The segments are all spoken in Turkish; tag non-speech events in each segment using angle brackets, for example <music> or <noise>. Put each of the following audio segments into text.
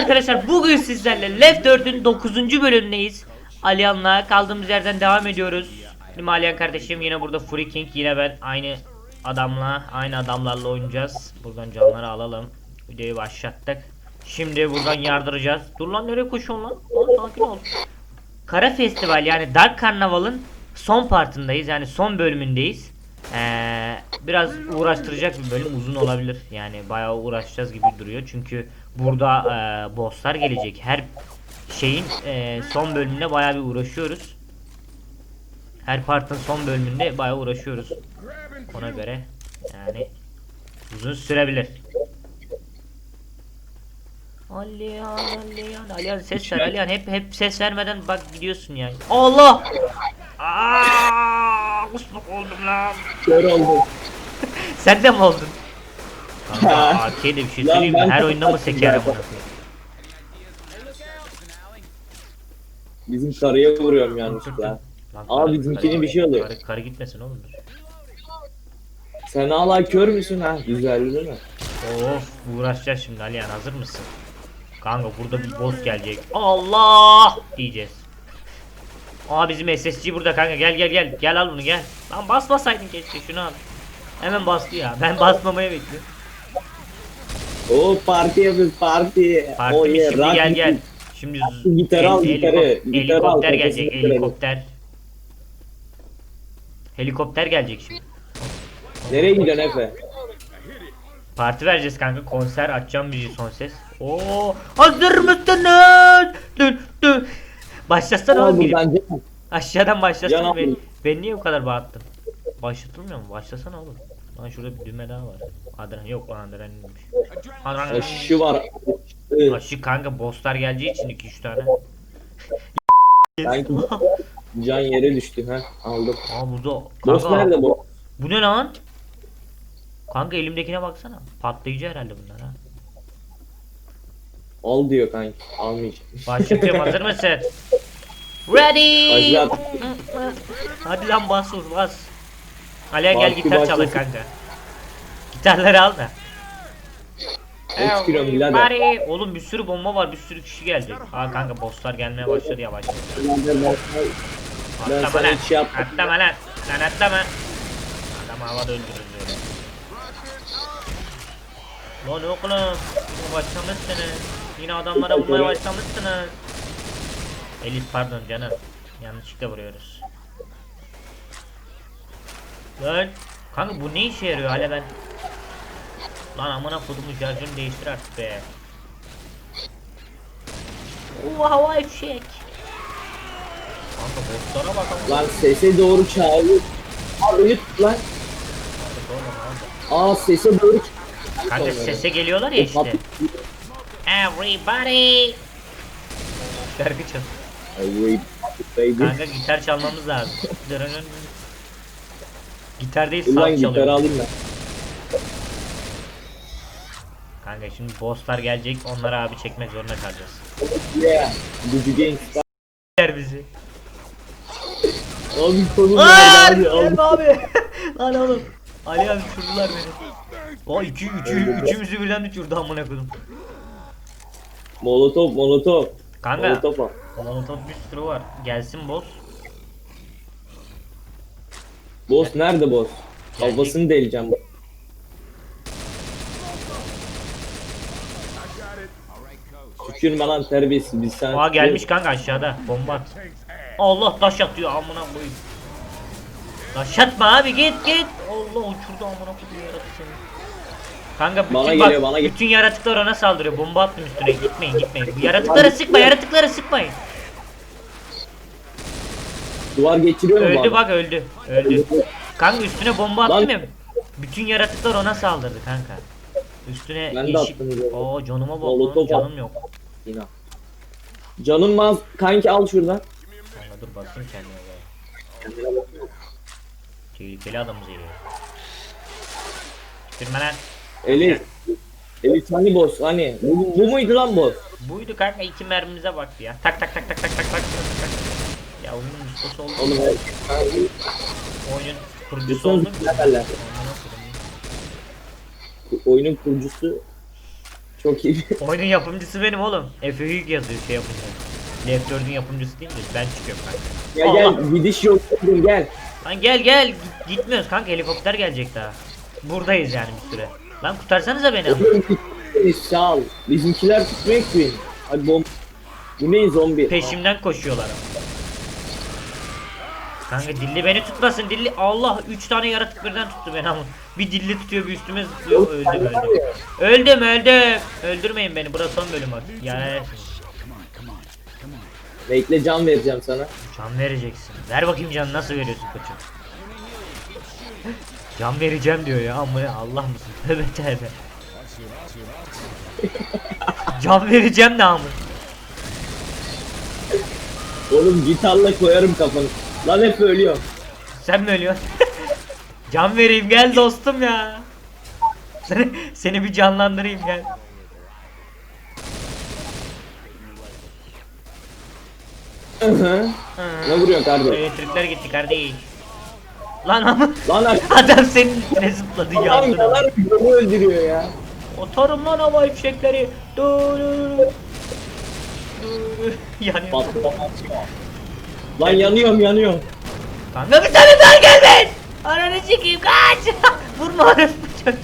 arkadaşlar bugün sizlerle Left 4'ün 9. bölümündeyiz. Aliyan'la kaldığımız yerden devam ediyoruz. Mi Aliyan kardeşim yine burada Free King yine ben aynı adamla aynı adamlarla oynayacağız. Buradan canları alalım. Videoyu başlattık. Şimdi buradan yardıracağız. Dur lan nereye koşuyorsun lan? Lan sakin ol. Kara Festival yani Dark Karnaval'ın son partındayız. Yani son bölümündeyiz. Ee, biraz uğraştıracak bir bölüm uzun olabilir. Yani bayağı uğraşacağız gibi duruyor. Çünkü burada e, bosslar gelecek. Her şeyin e, son bölümünde bayağı bir uğraşıyoruz. Her partın son bölümünde bayağı uğraşıyoruz. Ona göre yani uzun sürebilir. Aliyan, Aliyan, Aliyan ses ver Aliyan hep hep ses vermeden bak gidiyorsun yani. Allah! Aaaa! Kusmuk oldum lan. Kör oldum. <laughs> Sen de mi oldun? Kanka arcade bir şey Lan söyleyeyim mi? ben Her oyunda mı tatlıyım seker ya. Bizim karıya vuruyorum yanlışlıkla. Lan Aa, karı- bizimkinin karı- bir şey oluyor. Karı, karı gitmesin oğlum. Sen hala kör müsün ha? Güzel değil mi? Of uğraşacağız şimdi Aliyan hazır mısın? Kanka burada bir boss gelecek. Allah diyeceğiz. Aa bizim SSC burada kanka gel gel gel. Gel al bunu gel. Lan basmasaydın keşke şunu al. Hemen bastı ya. Ben basmamaya bekliyorum. Oo parti yapıyoruz parti. Parti Oh yeah, şimdi gel gel. Şimdi Gitarı al, gitarı. helikopter gelecek helikopter. Helikopter gelecek şimdi. Nereye gidiyorsun Efe? Parti vereceğiz kanka konser açacağım müziği son ses. Oo hazır mısınız? Dün dün. Başlasana Al oğlum buradan Can. Aşağıdan başlasana abi. Ben niye bu kadar bağırttın? Başlatılmıyor mu? Başlasana oğlum. Lan şurada bir düğme daha var. Adren yok lan adrenalinmiş. Adrenalin. Şu var. Aşı kanka bosslar geleceği için 2-3 tane. <laughs> Can yere düştü ha. Aldım. Aa burada. Boss Kanka, nerede bu? Bu ne lan? Kanka elimdekine baksana. Patlayıcı herhalde bunlar ha. Al diyor kanki. Almayacağım. Başlatıyorum hazır mısın? <laughs> Ready! Başlat. Hadi lan bas vur bas. Aliye gel Parti gitar çalın başlasın. kanka. Gitarları al da. Ne çıkıyorum birader? Bari. Oğlum bir sürü bomba var bir sürü kişi gelecek. Aa kanka bosslar gelmeye başladı yavaş. Ben Atlama sana lan. hiç şey yapmadım. Atlama lan. Lan atlama. Adam havada öldürülüyor. Lan oğlum. Başlamışsınız. Yine adamlara vurmaya başlamışsınız. Elis pardon canım. Yanlışlıkla vuruyoruz. Lan. Kanka bu ne işe yarıyor hala ben. Lan amına kodumun şarjını değiştir artık be. Oo havai fişek. Kanka bosslara bak ama. Lan sese doğru çağırıyor. Abi tut lan. Aa sese doğru çağırıyor. Kanka sese geliyorlar ya işte. Everybody. Şarkı çal. Baby. Kanka gitar çalmamız lazım. Dırırın. Gitar değil saz çalıyor. alayım ben. Kanka şimdi bosslar gelecek onları abi çekmek zorunda kalacağız. Yeah. Gucci Gangsta. Ver bizi. Abi konum Aa, nerede abi? Abi. abi. <laughs> Lan oğlum. Ali abi uçurdular beni. O iki, üçü, üçümüzü birden uçurdu amına koydum. Molotov, molotov. Kanka. Molotov al. Molotov bir sürü var. Gelsin boss. Boss nerede boss? Geldik. Kafasını deleceğim. Tükürme lan terbiyesiz biz sen. Aa gelmiş kanka aşağıda. Bomba at. Allah taş atıyor amına koyayım. Taş atma abi git git. Allah uçurdu amına koyayım yaratık seni. Kanka bütün Bana bak, geliyor, bana bütün yaratıklar ona saldırıyor. Bomba attım üstüne. Gitmeyin gitmeyin. Yaratıklara sıkma, yaratıklara sıkmayın. Duvar geçiriyor mu Öldü bana? bak öldü. Öldü. Kanka üstüne bomba Lan- attım ya. Bütün yaratıklar ona saldırdı kanka. Üstüne Ben de yeşil- attım diyor. Oo canıma bak Molotov canım yok. Yine. Canım maz. Kanki al şuradan. Kanka dur basayım kendime be. Tehlikeli adamız geliyor. Tükürme lan. Elif. Elif hani boss hani. Bu, bu muydu lan boss? Buydu kanka iki mermimize bak ya. Tak tak tak tak tak tak tak. Ya onun ustası oldu. Oğlum evet. Oyunun kurucusu oldu. Oyunun kurucusu çok iyi. Oyunun yapımcısı benim oğlum. Efe Hüyük yazıyor şey yapınca. Left 4'ün yapımcısı değil mi? Ben çıkıyorum kanka. Ya Allah. gel gidiş yok gel. Lan gel gel gitmiyoruz kanka helikopter gelecek daha. Buradayız yani bir süre. Lan kurtarsanıza beni <laughs> sağ ol. Bizimkiler tutmaya ki. Hadi bom. Bu ne zombi? Peşimden koşuyorlar ama. Kanka dilli beni tutmasın dilli. Allah 3 tane yaratık birden tuttu beni ama. Bir dilli tutuyor bir üstüme zıplıyor öldüm öldüm. Öldüm öldüm. Öldürmeyin beni burası son bölüm artık. Yani Bekle can vereceğim sana. can vereceksin. Ver bakayım can nasıl veriyorsun koçum. Can vereceğim diyor ya ama Allah mısın? <laughs> Tövbe tövbe. can vereceğim ne amın? Oğlum gitarla koyarım kafanı. Lan hep ölüyor. Sen mi ölüyorsun? <laughs> Can vereyim gel dostum ya. Seni, seni bir canlandırayım gel. Hı hı. ne vuruyor kardeş? Elektrikler gitti kardeş. Lan ama Lan <laughs> lan. adam senin üstüne zıpladı Adam yansın. yanar beni öldürüyor ya. Atarım lan hava fişekleri. Dur dur. Dur. Yanıyor. Patlamaz. Lan yanıyorum yanıyorum. Kanka bir tane daha gelmiş. Ananı çekeyim kaç. <laughs> Vurma çocuk.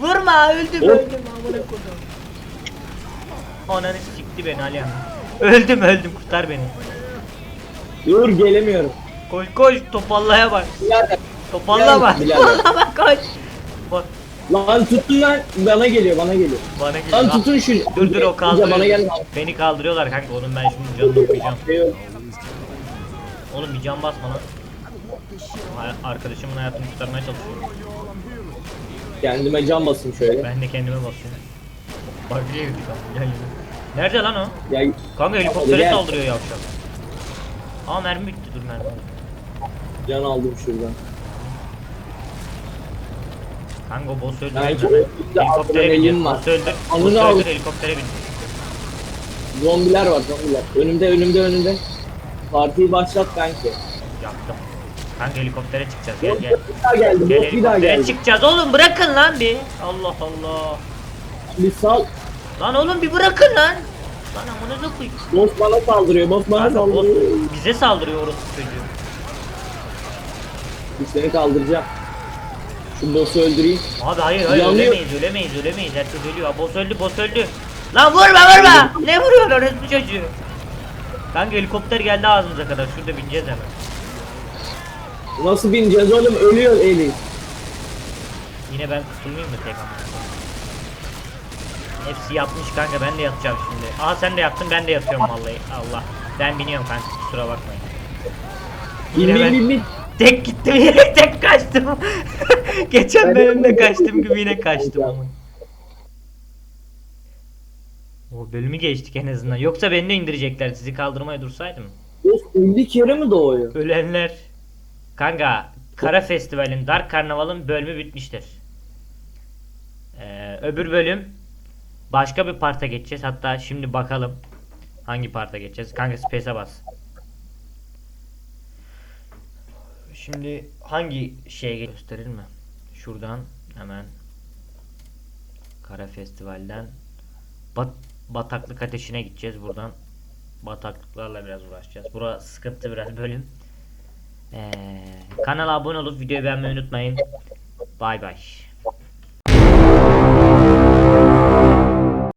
Vurma öldüm Hop. öldüm amına kodum. Ananı sikti beni Alihan. Öldüm öldüm kurtar beni. Dur gelemiyorum. Koş koş topallaya bak. Birader. Topalla Gel, bak. birader. Topalla bak koş. Bak Lan tutun lan. Bana geliyor bana geliyor. bana geliyor. Lan tutun şunu. Dur dur o Bana kaldırıyor. gel. Beni kaldırıyorlar kanka onun ben şimdi canını okuyacağım. Oğlum bir can basma lan. Ha- Arkadaşımın hayatını kurtarmaya çalışıyorum. Kendime can basayım şöyle. Ben de kendime basıyorum. Bak niye girdik abi gel yürü. Nerede lan o? Ya Kanka helikoptere Gel. saldırıyor yavşak. Aa mermi bitti dur mermi. Can aldım şuradan. Kanka boss o yüzden Helikoptere bineceğiz. var. Boss. Anını Boss al. öldür helikoptere bin. Zombiler var zombiler. Önümde önümde önümde. Partiyi başlat kanki. Yaktım. Kanka helikoptere çıkacağız gel gel. bir daha geldi. Gel Bot bir daha helikoptere geldi. çıkacağız oğlum bırakın lan bir. Allah Allah. Bir sal. Lan oğlum bir bırakın lan. Lan amınıza koy. Boss bana saldırıyor. Boss bana Kanka boss saldırıyor. bize saldırıyor orası çocuğu. Seni kaldıracağım. Şu boss'u öldüreyim. Abi hayır hayır Yanıyor. ölemeyiz ölemeyiz ölemeyiz herkes ölüyor. Boss öldü boss öldü. Lan vurma vurma. ne vuruyorsun bu çocuğu? Kanka helikopter geldi ağzımıza kadar şurada bineceğiz hemen. Nasıl bineceğiz oğlum? Ölüyor Eli. Yine ben kurtulmayayım mı tek ama? Hepsi yatmış kanka ben de yatacağım şimdi. Aa sen de yattın ben de yatıyorum vallahi. Allah. Ben biniyorum kanka kusura bakmayın. Bin Yine bin ben bin bin. Tek gittim <laughs> yine tek kaçtım. <laughs> Geçen bölümde kaçtım gibi yine kaçtım ama. O bölümü geçtik en azından. Yoksa beni de indirecekler sizi kaldırmaya dursaydım. Boss ilk yere mi doğuyor? Ölenler. Kanka Kara Festival'in Dark Karnaval'ın bölümü bitmiştir. Ee, öbür bölüm başka bir parta geçeceğiz. Hatta şimdi bakalım hangi parta geçeceğiz. Kanka space'e bas. Şimdi hangi şeye gösterir mi? Şuradan hemen Kara Festival'den Bat bataklık ateşine gideceğiz buradan. Bataklıklarla biraz uğraşacağız. Bura sıkıntı biraz bölüm. Ee, kanala abone olup videoyu beğenmeyi unutmayın. Bay bay.